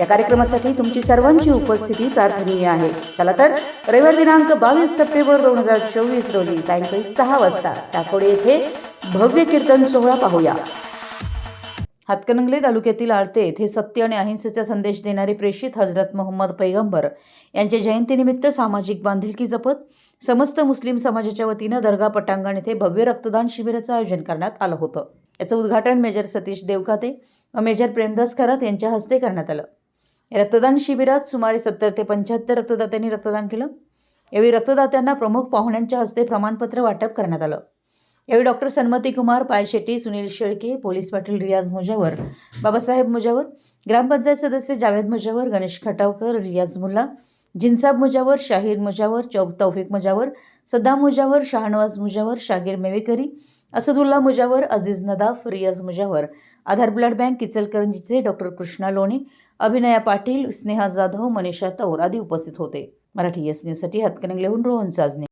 या कार्यक्रमासाठी तुमची सर्वांची उपस्थिती प्रार्थनीय आहे. चला तर रविवार दिनांक बावीस सप्टेंबर दोन हजार चोवीस रोजी सायंकाळी सहा वाजता टाकोडे येथे भव्य कीर्तन सोहळा पाहूया. हातकणंगले तालुक्यातील आळते येथे सत्य आणि अहिंसेचा संदेश देणारे प्रेषित हजरत मोहम्मद पैगंबर यांच्या जयंतीनिमित्त सामाजिक बांधिलकी जपत समस्त मुस्लिम समाजाच्या वतीनं दर्गा पटांगण येथे भव्य रक्तदान शिबिराचं आयोजन करण्यात आलं होतं. याचं उद्घाटन मेजर सतीश देवखाते व मेजर प्रेमदास खरात यांच्या हस्ते करण्यात आलं. रक्तदान शिबिरात सुमारे सत्तर ते पंच्याहत्तर रक्तदात्यांनी रक्तदान केलं. यावेळी रक्तदात्यांना प्रमुख पाहुण्यांच्या हस्ते प्रमाणपत्र वाटप करण्यात आलं. यावेळी डॉक्टर सन्मती कुमार पायशेट्टी सुनील शेळके पोलीस पाटील रियाज मुजावर बाबासाहेब मुजावर ग्रामपंचायत सदस्य जावेद मुजावर गणेश खटावकर रियाज मुल्ला जिन्साब मुजावर शाहीर मुजावर चौ तौफिक मुजावर सद्दाम मुजावर शाहनवाज मुजावर शागीर मेवेकरी असदुल्ला मुजावर अजीज नदाफ रियाज मुजावर आधार ब्लड बँक इचलकरंजीचे डॉक्टर कृष्णा लोणी अभिनया पाटील स्नेहा जाधव मनीषा तौर आदी उपस्थित होते. मराठी एस न्यूजसाठी हातकणंगलेहून रोहन चाजणे.